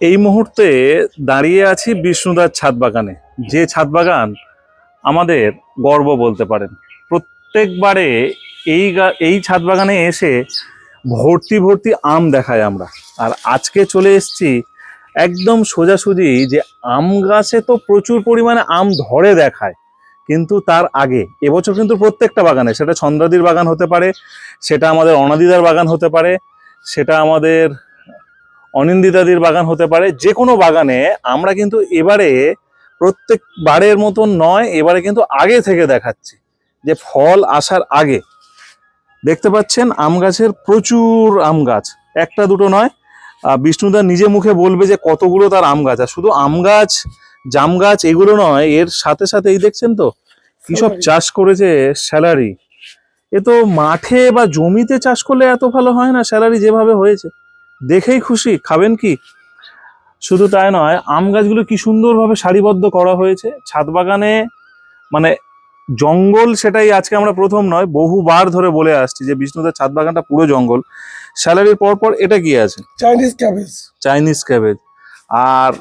এই মুহূর্তে দাঁড়িয়ে আছি বিষ্ণুদার ছাদ বাগানে। যে ছাদ বাগান আমাদের গর্ব বলতে পারেন। প্রত্যেকবারে এই এই ছাদ বাগানে এসে ভর্তি ভর্তি আম দেখায় আমরা। আর আজকে চলে এসেছি একদম সোজাসুজি যে আম গাছে তো প্রচুর পরিমাণে আম ধরে দেখায়, কিন্তু তার আগে, এবছর কিন্তু প্রত্যেকটা বাগানে, সেটা ছন্দ্রাদির বাগান হতে পারে, সেটা আমাদের অনাদিদার বাগান হতে পারে, সেটা আমাদের অনিন্দিতাদির বাগান হতে পারে যে কোনো বাগানে আমরা কিন্তু এবারে প্রত্যেক বারের মতন নয় এবারে কিন্তু আগে থেকে দেখাচ্ছি যে ফল আসার আগে। দেখতে পাচ্ছেন আম গাছের প্রচুর আম গাছ একটা দুটো নয়। বিষ্ণুদা নিজে মুখে বলবে যে কতগুলো তার আম গাছ আর শুধু আম গাছ জাম গাছ এগুলো নয় এর সাথে সাথে এই দেখছেন তো? কি সব চাষ করেছে স্যালারি। এ তো মাঠে বা জমিতে চাষ করলে এত ভালো হয় না স্যালারি যেভাবে হয়েছে। দেখেই খুশি খাবেন কি? শুধু তাই নয় আম গাছগুলো কি সুন্দরভাবে সারিবদ্ধ করা হয়েছে। ছাদ বাগানে মানে জঙ্গল সেটাই আজকে আমরা প্রথম নয় বহুবার ধরে বলে আসছি যে বিষ্ণুদের ছাদ বাগানটা পুরো জঙ্গল। স্যালারির পর পর এটা কি আছে? চাইনিজ ক্যাবেজ চাইনিজ ক্যাবেজ আর।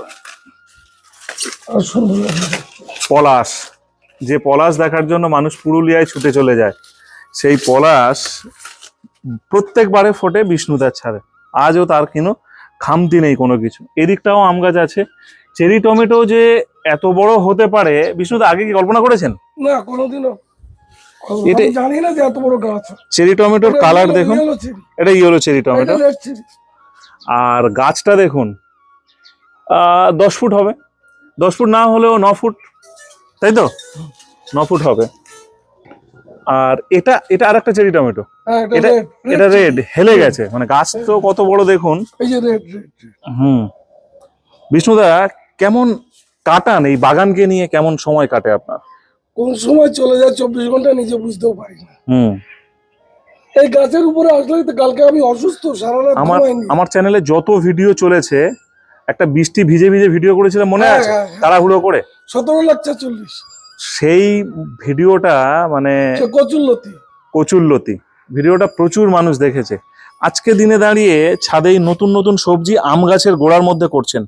পলাশ। যে পলাশ দেখার জন্য মানুষ পুরুলিয়ায় ছুটে চলে যায় সেই পলাশ প্রত্যেকবারে ফোটে বিষ্ণুদার ছাড়ে আজও তার কোনো খামতি নেই কোনো কিছু। এদিকটাও আম গাছ আছে। চেরি টমেটো যে এত বড় হতে পারে বিষ্ণুদা আগে কি কল্পনা করেছেন? না কোনোদিনও। এটা- জানি না যে এত বড় গাছ। চেরি টমেটোর কালার দেখুন। এটা ইয়েলো চেরি টমেটো। আর গাছটা দেখুন। দশ ফুট হবে। দশ ফুট না হলেও ন ফুট। তাই তো? ন ফুট হবে। আর এটা এটা আর একটা চেরি টমেটো। হ্যাঁ, এটা। রেড হেলে গেছে। মানে গাছ তো কত বড় দেখুন। এই যে রেড রেড হুম। বিষ্ণুদা কেমন কাটান এই বাগানকে নিয়ে? কেমন সময় কাটে আপনার? কোন সময় চলে যায় চব্বিশ ঘণ্টা নিজে বুঝতেও পারি না। হুম। এই গাছের উপরে আসলে তো কালকে আমি অসুস্থ সারা রাত আমার আমার চ্যানেলে যত ভিডিও চলেছে একটা বৃষ্টি ভিজে ভিজে ভিডিও করেছিলাম মনে হ্যাঁ, আছে? হ্যাঁ, হ্যাঁ। তাড়াহুড়ো করে? সতেরো লাখ চল্লিশ সেই ভিডিওটা মানে কচুল্লতি কচুল্লতি ভিডিওটা প্রচুর মানুষ দেখেছে। আজকে দিনে দাঁড়িয়ে ছাদেই নতুন নতুন সবজি আম গাছের গোড়ার মধ্যে করছেন।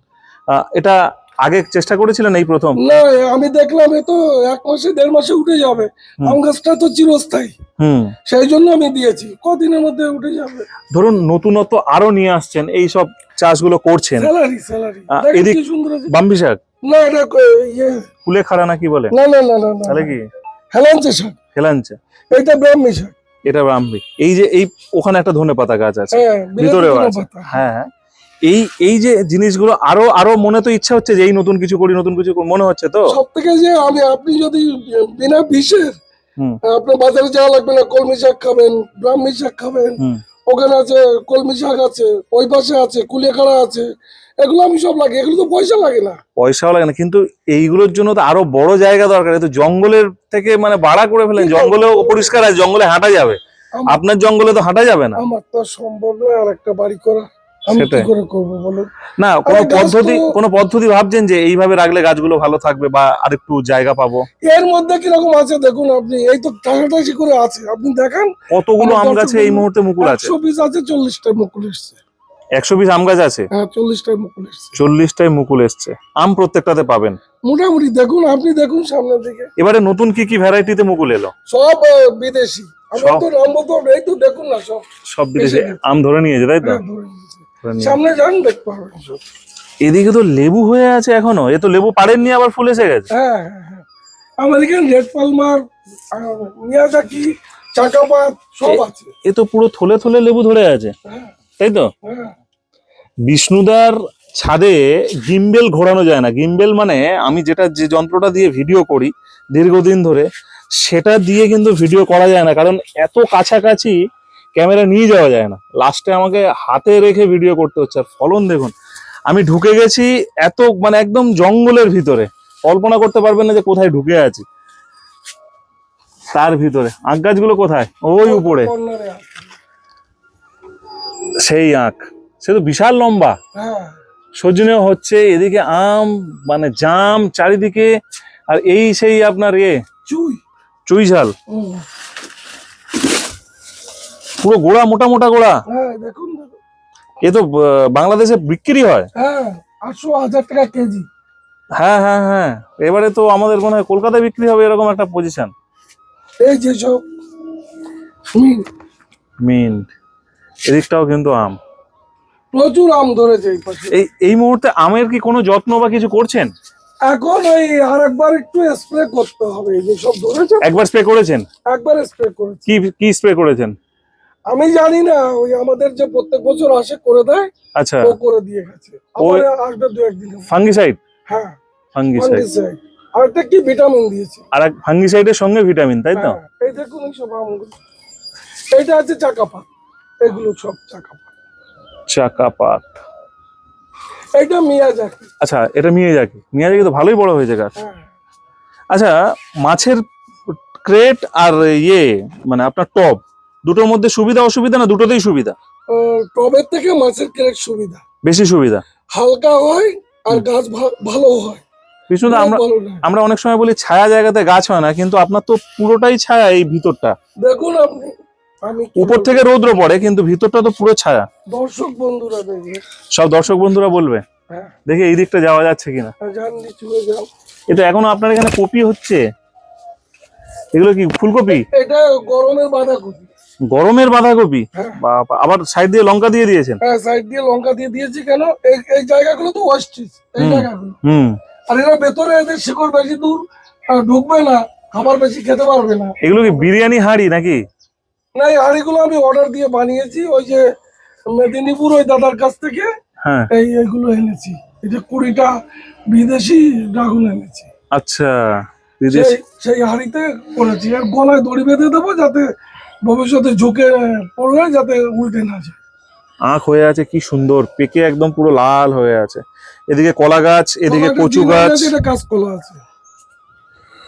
এটা আগে চেষ্টা করেছিলেন এই প্রথম? না আমি দেখলাম এ তো এক মাসে দেড় মাসে উঠে যাবে। আম গাছটা তো চিরস্থায়ী। হুম। সেই জন্য আমি দিয়েছি। কদিনের মধ্যে উঠে যাবে। ধরুন নতুনত্ব আরও নিয়ে আসছেন এই সব চাষগুলো করছেন। Celery celery. এদিক- বাম্বি শাক না এটা ইয়ে। ফুলে খাড়া নাকি বলে? না না না তাহলে কি? হেলাঞ্চে শাক হেলাঞ্চা। এইটা ব্রাহ্মী শাক এটা বাম্বি এই যে এই ওখানে একটা ধনে পাতা গাছ আছে। হ্যাঁ ভিতরেও আছে। হ্যাঁ হ্যাঁ। এই এই যে জিনিসগুলো আরও আরও মনে তো ইচ্ছা হচ্ছে যে এই নতুন কিছু করি নতুন কিছু মনে হচ্ছে তো? সব থেকে যে আমি আপনি যদি বিনা বিষের আপনার বাজারে যাওয়া লাগবে না কলমি শাক খাবেন ব্রাহ্মী শাক খাবেন ওখানে আছে কলমি শাক আছে ওই পাশে আছে কুলেখাড়া আছে এগুলো আমি সব লাগে এগুলো তো পয়সা লাগে না। পয়সাও লাগে না কিন্তু এইগুলোর জন্য তো আরও বড় জায়গা দরকার তো জঙ্গলের থেকে মানে বাড়া করে ফেলেন। জঙ্গলেও পরিষ্কার আছে জঙ্গলে হাঁটা যাবে। আপনার জঙ্গলে তো হাঁটা যাবে না। আমার তো সম্ভব নয় আর একটা বাড়ি করা। না কোনো পদ্ধতি ভাবছেন যে এইভাবে রাখলে গাছগুলো ভালো থাকবে বা আরেকটু জায়গা পাবো? এর মধ্যে কীরকম আছে দেখুন আপনি এই তো টাকাটাকি করে আছে আপনি দেখেন। কতগুলো আমার আম গাছে এই মুহূর্তে মুকুল আছে? পিস আছে চল্লিশটায় মুকুল এসছে। একশো পিস আম গাছ আছে? হ্যাঁ চল্লিশটায় মুকুল এসছে। চল্লিশটায় মুকুল এসছে। আম প্রত্যেকটাতে পাবেন? মোটামুটি দেখুন আপনি দেখুন সামনের দিকে। এবারে নতুন কি কি ভ্যারাইটিতে মুকুল এলো? সব বিদেশি। সব? বিদেশে। আম ধরে নিয়েছে তাই তো? হ্যাঁ, সামনে যান দেখতে পাবেন এদিকে তো লেবু হয়ে আছে এখনও। এ তো লেবু পাড়েননি আবার ফুল এসে গেছে। হ্যাঁ হ্যাঁ হ্যাঁ। আমেরিকান রেড পালমার মিয়াজাকি চাকাপাত সব আছে। এ তো পুরো থলে থলে লেবু ধরে আছে। হ্যাঁ। তাই তো? বিষ্ণুদার ছাদে গিম্বেল ঘোরানো যায় না। গিম্বেল মানে আমি যেটা যে যন্ত্রটা দিয়ে ভিডিও করি দীর্ঘদিন ধরে, সেটা দিয়ে কিন্তু ভিডিও করা যায় না। কারণ এত কাছাকাছি ক্যামেরা নিয়ে যাওয়া যায় না। লাস্টে আমাকে হাতে রেখে ভিডিও করতে হচ্ছে। আর ফলন দেখুন, আমি ঢুকে গেছি এত মানে একদম জঙ্গলের ভিতরে। কল্পনা করতে পারবেন না যে কোথায় ঢুকে আছি। তার ভিতরে। আগ গাছগুলো কোথায়? ওই উপরে। সেই আখ সে তো বিশাল লম্বা। হ্যাঁ। সজনেও হচ্ছে এদিকে আম মানে জাম চারিদিকে আর এই সেই আপনার ইয়ে চুই। ঝাল। পুরো গোড়া মোটা মোটা গোড়া। হ্যাঁ। এ তো বাংলাদেশে বিক্রি হয়। হ্যাঁ আটশো হাজার টাকা কেজি। হ্যাঁ হ্যাঁ হ্যাঁ। এবারে তো আমাদের মনে হয় কলকাতায় বিক্রি হবে এরকম একটা পজিশন এই যেসব মিন। মিন্ট। এদিকটাও কিন্তু আম। প্রচুর আম ধরেছে এই পাশে। এই এই মুহূর্তে আমের কি কোনো যত্ন বা কিছু করছেন? এখন ওই আরেকবার একটু স্প্রে করতে হবে এই যেসব ধরেছে। একবার স্প্রে করেছেন? একবার স্প্রে করেছে। কি কি স্প্রে করেছেন? আমি জানি না ওই আমাদের যে প্রত্যেক বছর আসে করে দেয় আচ্ছা। ও করে দিয়ে গেছে। আবার আসবে দু একদিন। ফাঙ্গিসাইড হ্যাঁ। ফাঙ্গিসাইড আর একটা কি ভিটামিন দিয়েছে? আর ফাঙ্গিসাইডের সঙ্গে ভিটামিন তাই তো? হ্যাঁ, এই দেখুন এই সব আমগুলো। এইটা আছে চাকাপাত এগুলো সব চাকাপাত। চাকা পাত এইটা মিয়াজাকি। আচ্ছা এটা মিয়াজাকি। মিয়াজাকি তো ভালোই বড় হয়েছে গাছ। হ্যাঁ। আচ্ছা মাছের ক্রেট আর ইয়ে মানে আপনার টব দুটোর মধ্যে সুবিধা অসুবিধা না দুটোতেই সুবিধা? টবের থেকে মাছের ক্রেট সুবিধা। বেশি সুবিধা? হালকা হয় আর গাছ ভালো হয়। খুব আমরা আমরা অনেক সময় বলি ছায়া জায়গাতে গাছ হয় না কিন্তু আপনার তো পুরোটাই ছায়া এই ভিতরটা। দেখুন আপনি উপর থেকে রৌদ্র পড়ে কিন্তু ভিতরটা তো পুরো ছায়া। দর্শক বন্ধুরা দেখবে সব দর্শক বন্ধুরা বলবে? হ্যাঁ। দেখি এই দিকটা যাওয়া যাচ্ছে কিনা। যাও। এটা এখনও আপনার এখানে কপি হচ্ছে? এগুলো কি ফুলকপি? এটা গরমের বাঁধাকপি। গরমের বাঁধাকপি? হ্যাঁ। আবার সাইড দিয়ে লঙ্কা দিয়ে দিয়েছেন? হ্যাঁ সাইড দিয়ে লঙ্কা দিয়ে দিয়েছি কেন? এই এই জায়গাগুলো তো ওয়েস্টিস এই জায়গাগুলো। হুম। আর এরা ভেতরে এদের শিকড় বেশি দূর ঢুকবে না খাবার বেশি খেতে পারবে না। এগুলো কি বিরিয়ানি হাঁড়ি নাকি? না এই হাঁড়িগুলো আমি অর্ডার দিয়ে বানিয়েছি ওই যে মেদিনীপুর ওই দাদার কাছ থেকে। হ্যাঁ। এই এইগুলো এনেছি। এই যে কুড়িটা বিদেশি ড্রাগন এনেছি। আচ্ছা বিদেশ সেই হাঁড়িতে করেছি। আর গলায় দড়ি বেঁধে দেবো যাতে ভবিষ্যতে ঝুঁকে পড়লে যাতে উল্টে না যায়। আখ হয়ে আছে কি সুন্দর। পেকে একদম পুরো লাল হয়ে আছে। এদিকে কলা গাছ এদিকে কচু গাছ এটা কাঁচকলা আছে।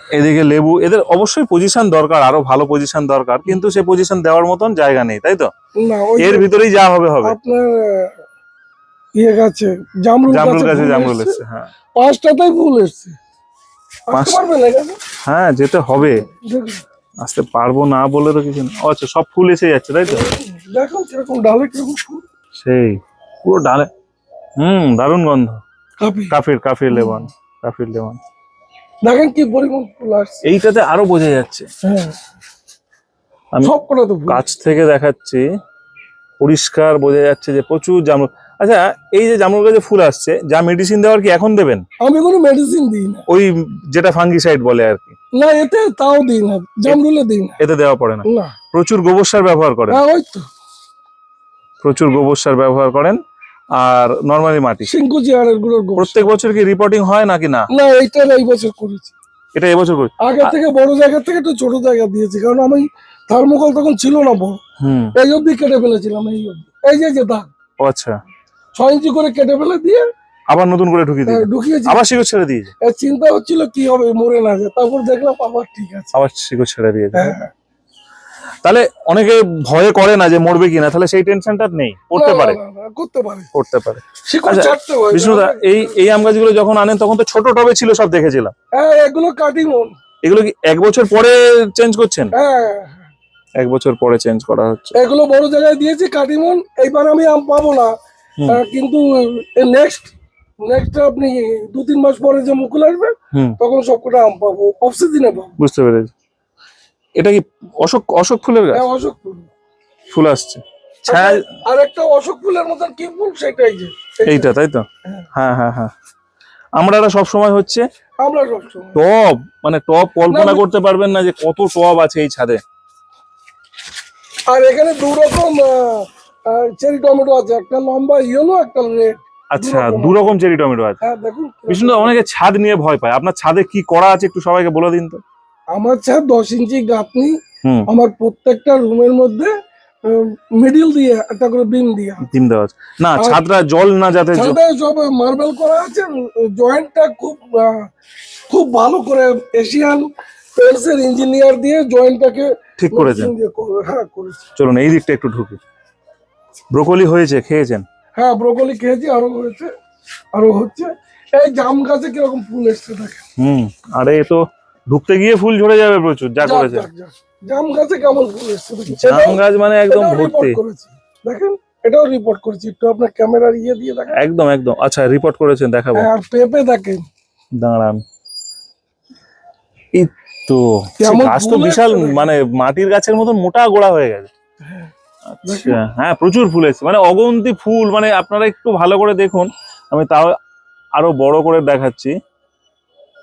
এদিকে লেবু এদের অবশ্যই পজিশন দরকার আরও ভালো পজিশন দরকার কিন্তু সে পজিশন দেওয়ার মতন জায়গা নেই তাই তো? এর ভিতরেই যা হবে হবে। আপনার ইয়ে গাছে জামরুল জামরুল গাছে জামরুল এসছে। হ্যাঁ। পাঁচটাতেই ফুল এসছে। হ্যাঁ যেতে হবে। আসতে পারব না বলে তো কিছু আচ্ছা সব ফুল এসে যাচ্ছে তাই তো? দেখুন কীরকম ডালে কীরকম ফুল। সেই পুরো ডালে। হুম দারুণ গন্ধ। কাফির কাফির লেমন কাফির লেমন। দেখেন কি পরিমাণ ফুল আসছে। এইটাতে আরও বোঝা যাচ্ছে। হ্যাঁ। আমি সব তো কাছ থেকে দেখাচ্ছি পরিষ্কার বোঝা যাচ্ছে যে প্রচুর জামরুল। আচ্ছা এই যে জামরুল গাছে ফুল আসছে যা মেডিসিন দেওয়ার কি এখন দেবেন? আমি কোনো মেডিসিন দিই না। ওই যেটা ফাঙ্গিসাইড বলে আর কি। না এতে তাও দিই না জামরুলে দিই না। এতে দেওয়া পড়ে না। না। প্রচুর গোবর সার ব্যবহার করেন। হ্যাঁ ওই তো। প্রচুর গোবর সার ব্যবহার করেন। আর নর্মালি মাটি। সিংকু চেয়ারেরগুলোর গোবর। প্রত্যেক বছর কি রিপোর্টিং হয় নাকি না? না এইটা এই বছর করেছি। এটা এবছর করি আগে থেকে বড় জায়গা থেকে একটু ছোট জায়গা দিয়েছি কারণ আমি থার্মোকল তখন ছিল না বড়। হুম। এই অবধি কেটে ফেলেছিলাম এই অবধি। এই যে যে দাগ। ও আচ্ছা। ছয় ইঞ্চি করে কেটে ফেলে দিয়ে আবার নতুন করে ঢুকিয়ে আহ, দিই ঢুকিয়েছি। আবার শিকড় ছেড়ে দিয়েছে। চিন্তা হচ্ছিল কি হবে মরে না যায়। তারপর দেখলাম আবার ঠিক আছে। আবার শিকড় ছেড়ে দিয়েছে। হ্যাঁ। তাহলে অনেকে ভয়ে করে না যে মরবে কিনা তাহলে সেই টেনশনটা নেই করতে পারে। করতে পারে। করতে পারে। শিকড় আচ্ছা, বিষ্ণুদা এই এই আম গাছগুলো যখন আনেন তখন তো ছোট টবে ছিল সব দেখেছিলাম। হ্যাঁ এগুলো কাটি এগুলো কি এক বছর পরে চেঞ্জ করছেন? হ্যাঁ। এক বছর পরে চেঞ্জ করা হচ্ছে। এগুলো বড় জায়গায় দিয়েছি কাটিমন এইবার আমি আম পাবো না। কিন্তু নেক্সট নেক্সট আপনি দু তিন মাস পরে যে মুকুল আসবে তখন সবকটা আম পাবো অফ সিজনে পাবো। বুঝতে পেরেছি। এটা কি অশোক অশোক ফুলের গাছ? হ্যাঁ অশোক ফুল। ফুল আসছে। ছায়া আর একটা অশোক ফুলের মতন কি ফুল? সেটাই যে এইটা তাই তো? হ্যাঁ। হ্যাঁ হ্যাঁ হ্যাঁ। আমরা সব সময় হচ্ছে আমরা সবসময়। টব মানে টব কল্পনা করতে পারবেন না যে কত টব আছে এই ছাদে। আর এখানে দু রকম চেরি টমেটো আছে। একটা লম্বা ইয়েলো একটা রেড আচ্ছা। দু রকম চেরি টমেটো আছে। হ্যাঁ দেখুন। বিষ্ণু অনেকে ছাদ নিয়ে ভয় পায়। আপনার ছাদে কি করা আছে একটু সবাইকে বলে দিন তো। আমার ছাদ দশ ইঞ্চি গাঁথনি আমার প্রত্যেকটা রুমের মধ্যে মিডিল দিয়ে একটা করে বিম দিয়ে ডিম দেওয়া আছে। না ছাদটা জল না যাতে জ- ছাদে সব মার্বেল করা আছে জয়েন্টটা খুব খুব ভালো করে এশিয়ান পেন্টসের ইঞ্জিনিয়ার দিয়ে জয়েন্টটাকে ঠিক করেছেন। হ্যাঁ করেছি। চলুন এই দিকটা একটু ঢুকি। ব্রোকলি হয়েছে খেয়েছেন? হ্যাঁ ব্রোকলি খেয়েছি আরও হয়েছে আরও হচ্ছে। এই জাম গাছে কীরকম ফুল এসছে দেখে হুম আরে তো ঢুকতে গিয়ে ফুল ঝরে যাবে প্রচুর যা করেছে। জাম গাছে কেমন ফুল এসছে জাম গাছ মানে একদম ভর্তি। দেখেন এটাও রিপোর্ট করেছি। একটু আপনার ক্যামেরার ইয়ে দিয়ে দেখেন। একদম একদম। আচ্ছা রিপোর্ট করেছেন দেখাবো। হ্যাঁ, আর পেঁপে দেখেন। দাঁড়ান। এই তো গাছ তো বিশাল মানে মাটির গাছের মতন মোটা গোড়া হয়ে গেছে। হ্যাঁ, আচ্ছা হ্যাঁ প্রচুর ফুল এসছে মানে অগন্তি ফুল মানে আপনারা একটু ভালো করে দেখুন। আমি তাও আরও বড় করে দেখাচ্ছি।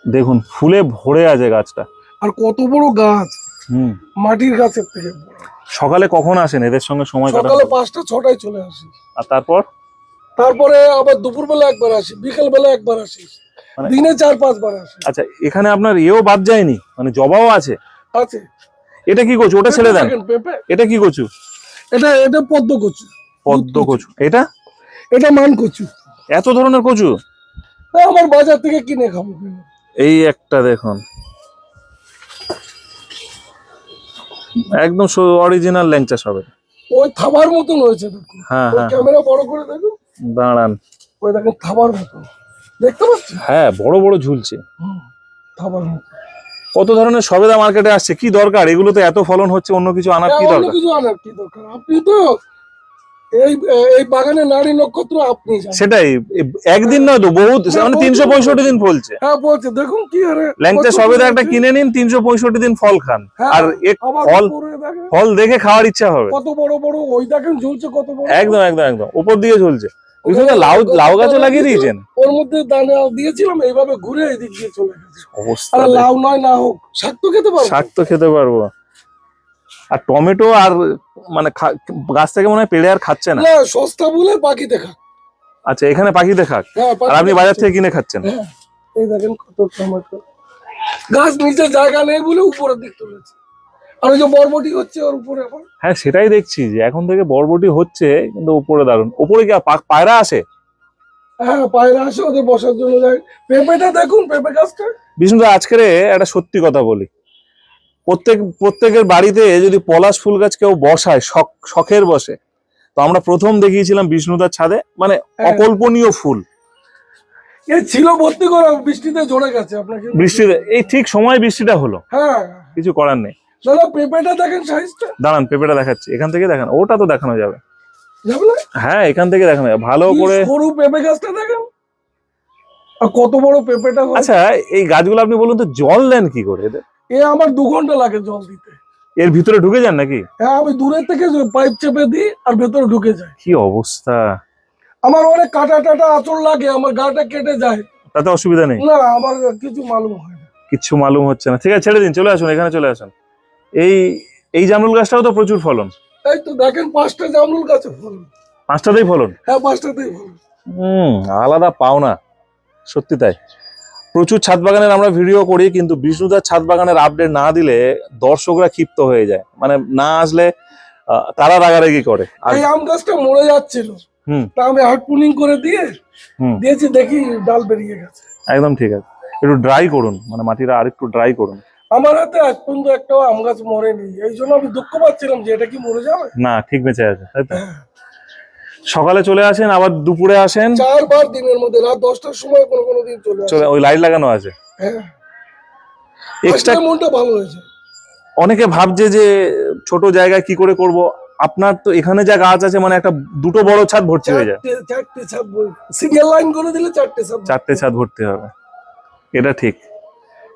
দেখুন ফুলে ভরে আছে গাছটা। আর কত বড় গাছ? হুম। মাটির গাছের থেকে সকালে কখন আসেন? এদের সঙ্গে সময় কাটান সকালে পাঁচটা ছটায় চলে আসি। আর তারপর? তারপরে আবার দুপুরবেলা একবার আসি বিকেল বেলা একবার আসি। মানে- দিনে চার পাঁচবার আসি। আচ্ছা এখানে আপনার এও বাদ যায়নি? মানে জবাও আছে? আছে। এটা কি কচু? ওটা ছেড়ে দেন। এটা কি কচু? এটা এটা পদ্ম কচু। পদ্ম কচু। এটা? এটা মান কচু। এত ধরনের কচু? আমার বাজার থেকে কিনে খাব। এই একটা দেখুন। একদম অরিজিনাল ল্যাংচা সবে। ওই থাবার মতন হয়েছে হ্যাঁ হ্যাঁ। ক্যামেরা বড় করে দেখুন। দাঁড়ান। ওই দেখুন থাবার মতন। দেখতে পাচ্ছেন? হ্যাঁ বড় বড় ঝুলছে। থাবার মতন। কত ধরনের সবেদা মার্কেটে আসছে? কি দরকার? এগুলো তো এত ফলন হচ্ছে অন্য কিছু আনার কি হ্যাঁ, অন্য দরকার? কিছু আনার কি দরকার? আপনি তো এই এই বাগানে নারী নক্ষত্র আপনি সেটাই একদিন নয় তো বহুত মানে তিনশো পঁয়ষট্টি দিন ফলছে। হ্যাঁ বলছে দেখুন কি আরে ল্যাংচা সবেদা একটা কিনে নিন তিনশো পঁয়ষট্টি দিন ফল খান। হ্যাঁ, আর ফল ফল দেখে খাওয়ার ইচ্ছা হবে। কত বড় বড় ওই দেখেন ঝুলছে কত বড়। একদম একদম একদম উপর দিয়ে ঝুলছে। লাউ লাউ গাছও লাগিয়ে দিয়েছেন? ওর মধ্যে দানা দিয়েছিলাম এইভাবে ঘুরে এদিক দিয়ে চলে গেছে। অবস্থা লাউ নয় না হোক শাক তো খেতে পারব। শাক তো খেতে পারব। আর টমেটো আর মানে গাছ থেকে মনে হয় পেড়ে আর খাচ্ছে না। সস্তা বলে পাখি খা আচ্ছা এখানে পাখি খাক হ্যাঁ আর আপনি বাজার থেকে কিনে খাচ্ছেন? হ্যাঁ এই দেখেন কত টমেটো। গাছ নিচে জায়গা নেই বলে উপরের দিক তুলেছে। আর ওই যে বরবটি হচ্ছে ওর উপরে এখন। হ্যাঁ সেটাই দেখছি যে এখন থেকে বরবটি হচ্ছে কিন্তু উপরে দারুণ উপরে কি পায়রা আসে? হ্যাঁ পায়রা আসে ওদের বসার জন্য। যায় পেঁপেটা দেখুন পেঁপে গাছটা। বিষ্ণুদা আজকের একটা সত্যি কথা বলি। প্রত্যেক প্রত্যেকের বাড়িতে যদি পলাশ ফুল গাছ কেউ বসায় শখ শখের বসে তো আমরা প্রথম দেখিয়েছিলাম বিষ্ণুদার ছাদে মানে হ্যাঁ। অকল্পনীয় ফুল। ছিল ভর্তি করা বৃষ্টিতে জড়ে গেছে আপনাকে। বৃষ্টিতে এই ঠিক সময় বৃষ্টিটা হলো। হ্যাঁ। কিছু করার নেই। দাদা পেঁপেটা দেখেন সাইজটা? দাঁড়ান পেঁপেটা দেখাচ্ছি। এখান থেকে দেখান ওটা তো দেখানো যাবে। হ্যাঁ এখান থেকে দেখানো যাবে। ভালো করে সরু পেঁপে গাছটা দেখেন? আর কত বড় পেঁপেটা। আচ্ছা এই গাছগুলো আপনি বলুন তো জল দেন কি করে এদের? এ আমার দু ঘণ্টা লাগে জল দিতে। এর ভিতরে ঢুকে যান নাকি? হ্যাঁ আমি দূরের থেকে পাইপ চেপে দিই আর ভেতরে ঢুকে যায়। কি অবস্থা? আমার অনেক কাটা টাটা আঁচড় লাগে আমার গাটা কেটে যায়। তাতে অসুবিধা নেই? না আমার কিছু মালুম হয় না। কিচ্ছু মালুম হচ্ছে না। ঠিক আছে ছেড়ে দিন চলে আসুন এখানে চলে আসুন। এই এই জামরুল গাছটাও তো প্রচুর ফলন। এই তো দেখেন পাঁচটা জামরুল গাছে ফলন। পাঁচটাতেই ফলন? হ্যাঁ পাঁচটাতেই ফলন। হুম আলাদা পাওনা সত্যি তাই। প্রচুর ছাদ বাগানের আমরা ভিডিও করি কিন্তু বিষ্ণুদার ছাদ বাগানের আপডেট না দিলে দর্শকরা ক্ষিপ্ত হয়ে যায়। মানে না আসলে তারা রাগারাগি করে। এই আম গাছটা মরে যাচ্ছিল। তা আমি হার্ড পুলিং করে দিয়ে দিয়েছি দেখি ডাল বেরিয়ে গেছে। একদম ঠিক আছে। একটু ড্রাই করুন মানে মাটিটা আর একটু ড্রাই করুন। আমার হাতে আজ পর্যন্ত একটাও আম গাছ মরেনি। এই জন্য আমি দুঃখ পাচ্ছিলাম যে এটা কি মরে যাবে? না ঠিক বেঁচে আছে তাই তো? সকালে চলে আসেন আবার দুপুরে আসেন। চারবার দিনের মধ্যে রাত দশটার সময় কোনো কোনো দিন চলে চলে ওই লাইট লাগানো আছে? হ্যাঁ। এক্সট্রা মনটা ভালো হয়েছে। অনেকে ভাবছে যে ছোট জায়গায় কি করে করব? আপনার তো এখানে যা গাছ আছে মানে একটা দুটো বড় ছাদ ভর্তি হয়ে যায়। চারটে ছাদ সিরিয়াল লাইন করে দিলে চারটে ছাদ চারটে ছাদ ভর্তি হবে। এটা ঠিক।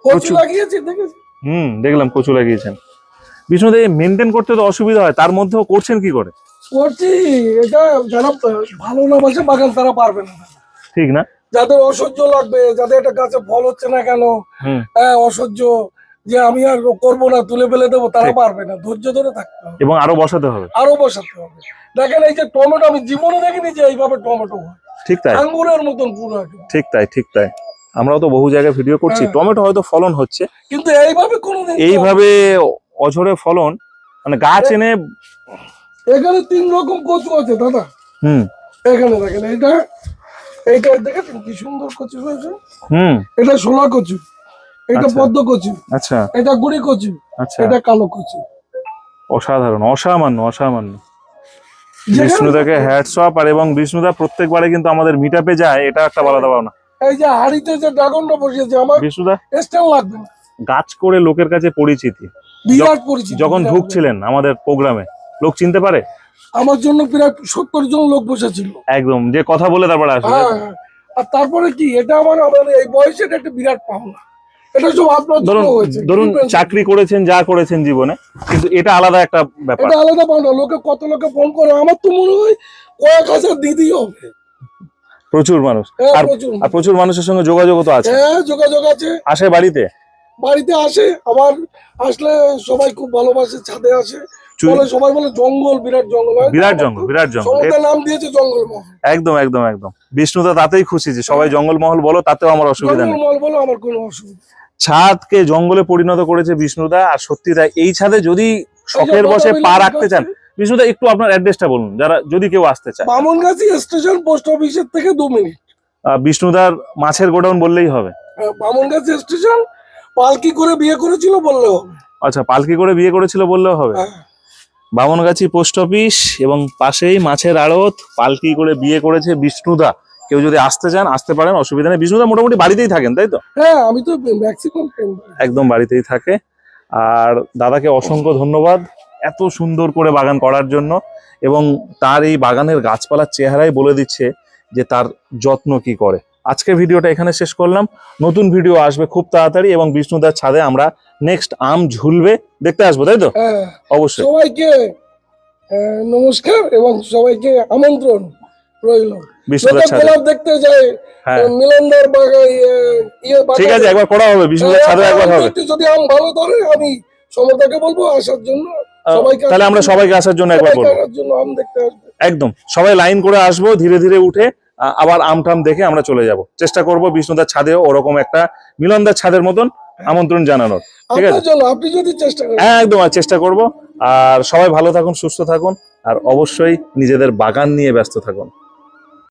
কচু। লাগিয়েছি হুম দেখলাম কচু লাগিয়েছেন। বিষ্ণুদে মেনটেন করতে তো অসুবিধা হয় তার মধ্যেও করছেন কি করে? করছি এটা যারা ভালো না বাসে বাগান তারা পারবে না। ঠিক না? যাদের অসহ্য লাগবে যাদের একটা গাছে ফল হচ্ছে না কেন হ্যাঁ অসহ্য যে আমি আর করব না তুলে ফেলে দেবো তারা পারবে না। ধৈর্য ধরে থাকতে হবে। এবং আরও বসাতে হবে। আরও বসাতে হবে। দেখেন এই যে টমেটো আমি জীবনে দেখিনি যে এইভাবে টমেটো হয়। ঠিক তাই। আঙ্গুরের মতন পুরো ঠিক তাই ঠিক তাই। আমরাও তো বহু জায়গায় ভিডিও করছি। হ্যাঁ। টমেটো হয়তো ফলন হচ্ছে। কিন্তু এইভাবে কোনোদিন এইভাবে অঝরে ফলন মানে গাছ এনে এখানে তিন রকম কচু আছে দাদা। হুম। এখানে দেখেন এটা এইটা দেখেছেন কি সুন্দর কচু হয়েছে। হুম। এটা শোলা কচু এটা আচ্ছা। পদ্ম কচু আচ্ছা। এটা গুড়ি কচু আচ্ছা। এটা কালো কচু। অসাধারণ অসামান্য অসামান্য। বিষ্ণুদাকে হ্যাটসঅপ আর এবং বিষ্ণুদা প্রত্যেকবারে কিন্তু আমাদের মিট আপে যায় এটা একটা আলাদা পাওনা এই যে হাড়িতে যে ড্রাগনটা বসিয়েছে আমার বিষ্ণুদা? স্ট্যান্ড লাগবে না। গাছ করে লোকের কাছে পরিচিতি। বিরাট পরিচিতি যখন ঢুকছিলেন আমাদের প্রোগ্রামে লোক চিনতে পারে? আমার জন্য প্রায় সত্তর জন লোক বসেছিল। একদম যে কথা বলে তারপরে আসবে হ্যাঁ আর তারপরে কি এটা আমার আমার এই বয়সে এটা একটা বিরাট পাওনা। এটা সব আপনার ধরুন ধরুন চাকরি করেছেন যা করেছেন জীবনে কিন্তু এটা আলাদা একটা ব্যাপার। এটা আলাদা পাওনা লোকে কত লোকে ফোন করে আমার তো মনে হয় কয়েক হাজার দিতেই হবে। প্রচুর মানুষ। হ্যাঁ আর প্রচুর মানুষের সঙ্গে যোগাযোগও তো আছে। হ্যাঁ যোগাযোগ আছে। আসে বাড়িতে? বাড়িতে আসে আবার আসলে সবাই খুব ভালোবাসে ছাদে আসে। বলে সবাই বলে জঙ্গল বিরাট জঙ্গল। বিরাট জঙ্গল বিরাট জঙ্গল। নাম দিয়েছে জঙ্গল একদম একদম একদম। বিষ্ণুদা তাতেই খুশি যে সবাই জঙ্গলমহল বলো তাতেও আমার অসুবিধা নেই। মহল বলে আমার কোনো অসুবিধা ছাদকে জঙ্গলে পরিণত করেছে বিষ্ণুদা আর সত্যি তাই এই ছাদে যদি শখের এই বসে পা রাখতে চান বিষ্ণুদা একটু আপনার অ্যাড্রেসটা বলুন যারা যদি কেউ আসতে চায়। বামনগাছি স্টেশন পোস্ট অফিসের থেকে দু মিনিট। বিষ্ণুদার মাছের গোডাউন বললেই হবে। বামনগাছি স্টেশন পালকি করে বিয়ে করেছিল বললে হবে। আচ্ছা পালকি করে বিয়ে করেছিল বললেও হবে। হ্যাঁ, বামনগাছি পোস্ট অফিস এবং পাশেই মাছের আড়ত পালকি করে বিয়ে করেছে বিষ্ণুদা। কেউ যদি আসতে চান আসতে পারেন অসুবিধা নেই। বিষ্ণুদা মোটামুটি বাড়িতেই থাকেন তাই তো? হ্যাঁ আমি তো ম্যাক্সিমাম একদম বাড়িতেই থাকে। আর দাদাকে অসংখ্য ধন্যবাদ এত সুন্দর করে বাগান করার জন্য। এবং তার এই বাগানের গাছপালার চেহারাই বলে দিচ্ছে যে তার যত্ন কি করে। আজকে ভিডিওটা এখানে শেষ করলাম। নতুন ভিডিও আসবে খুব তাড়াতাড়ি এবং বিষ্ণুদার ছাদে আমরা নেক্সট আম ঝুলবে দেখতে আসব তাই তো? হ্যাঁ অবশ্যই। সবাইকে নমস্কার এবং সবাইকে আমন্ত্রণ রইল। বিষ্ণুদার ছাদে। দেখতে যায় হ্যাঁ। মিলনদার ইয়ে ঠিক আছে একবার করা হবে বিষ্ণুদার ছাদে একবার হবে। যদি আম ভালো ধরে আমি সমতাকে বলব আসার জন্য তাহলে আমরা সবাইকে আসার জন্য একবার বলব। জন্য আম দেখতে একদম সবাই লাইন করে আসব ধীরে ধীরে উঠে আবার আমটাম দেখে আমরা চলে যাব। চেষ্টা করব বিষ্ণুদার ছাদে ওরকম একটা মিলনদার ছাদের মতন আমন্ত্রণ জানানোর। ঠিক আছে? আপনি যদি চেষ্টা করেন। হ্যাঁ একদম আর চেষ্টা করব। আর সবাই ভালো থাকুন সুস্থ থাকুন। আর অবশ্যই নিজেদের বাগান নিয়ে ব্যস্ত থাকুন।